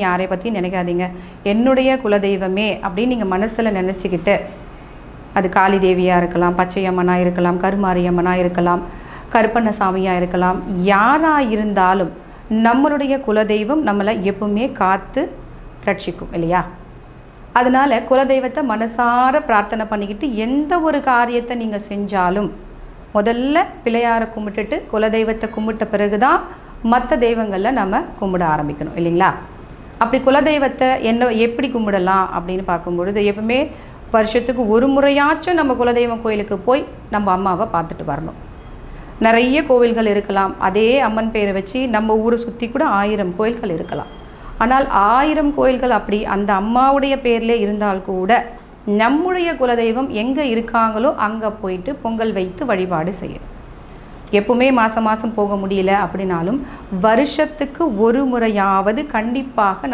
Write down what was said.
யாரை பற்றி நினைக்காதீங்க. என்னுடைய குலதெய்வமே அப்படின்னு நீங்கள் மனசில் நினச்சிக்கிட்டு அது காளி தேவியாக இருக்கலாம் பச்சையம்மனாக இருக்கலாம் கருமாரியம்மனாக இருக்கலாம் கருப்பண்ணசாமியாக இருக்கலாம் யாராக இருந்தாலும் நம்மளுடைய குலதெய்வம் நம்மளை எப்பவுமே காத்து ரட்சிக்கும் இல்லையா? அதனால குலதெய்வத்தை மனசார பிரார்த்தனை பண்ணிக்கிட்டு எந்த ஒரு காரியத்தை நீங்கள் செஞ்சாலும் முதல்ல பிள்ளையாரை கும்பிட்டுட்டு குலதெய்வத்தை கும்பிட்ட பிறகு தான் மற்ற தெய்வங்களில் நம்ம கும்பிட ஆரம்பிக்கணும் இல்லைங்களா? அப்படி குலதெய்வத்தை என்ன எப்படி கும்பிடலாம் அப்படின்னு பார்க்கும்பொழுது எப்பவுமே வருஷத்துக்கு ஒரு முறையாச்சும் நம்ம குலதெய்வம் கோயிலுக்கு போய் நம்ம அம்மாவை பார்த்துட்டு வரணும். நிறைய கோவில்கள் இருக்கலாம். அதே அம்மன் பேரை வச்சு நம்ம ஊரை சுற்றி கூட ஆயிரம் கோயில்கள் இருக்கலாம். ஆனால் ஆயிரம் கோயில்கள் அப்படி அந்த அம்மாவுடைய பேரில் இருந்தால் கூட நம்முடைய குலதெய்வம் எங்கே இருக்காங்களோ அங்கே போயிட்டு பொங்கல் வைத்து வழிபாடு செய்யணும். எப்பவுமே மாதம் மாதம் போக முடியல அப்படின்னாலும் வருஷத்துக்கு ஒரு முறையாவது கண்டிப்பாக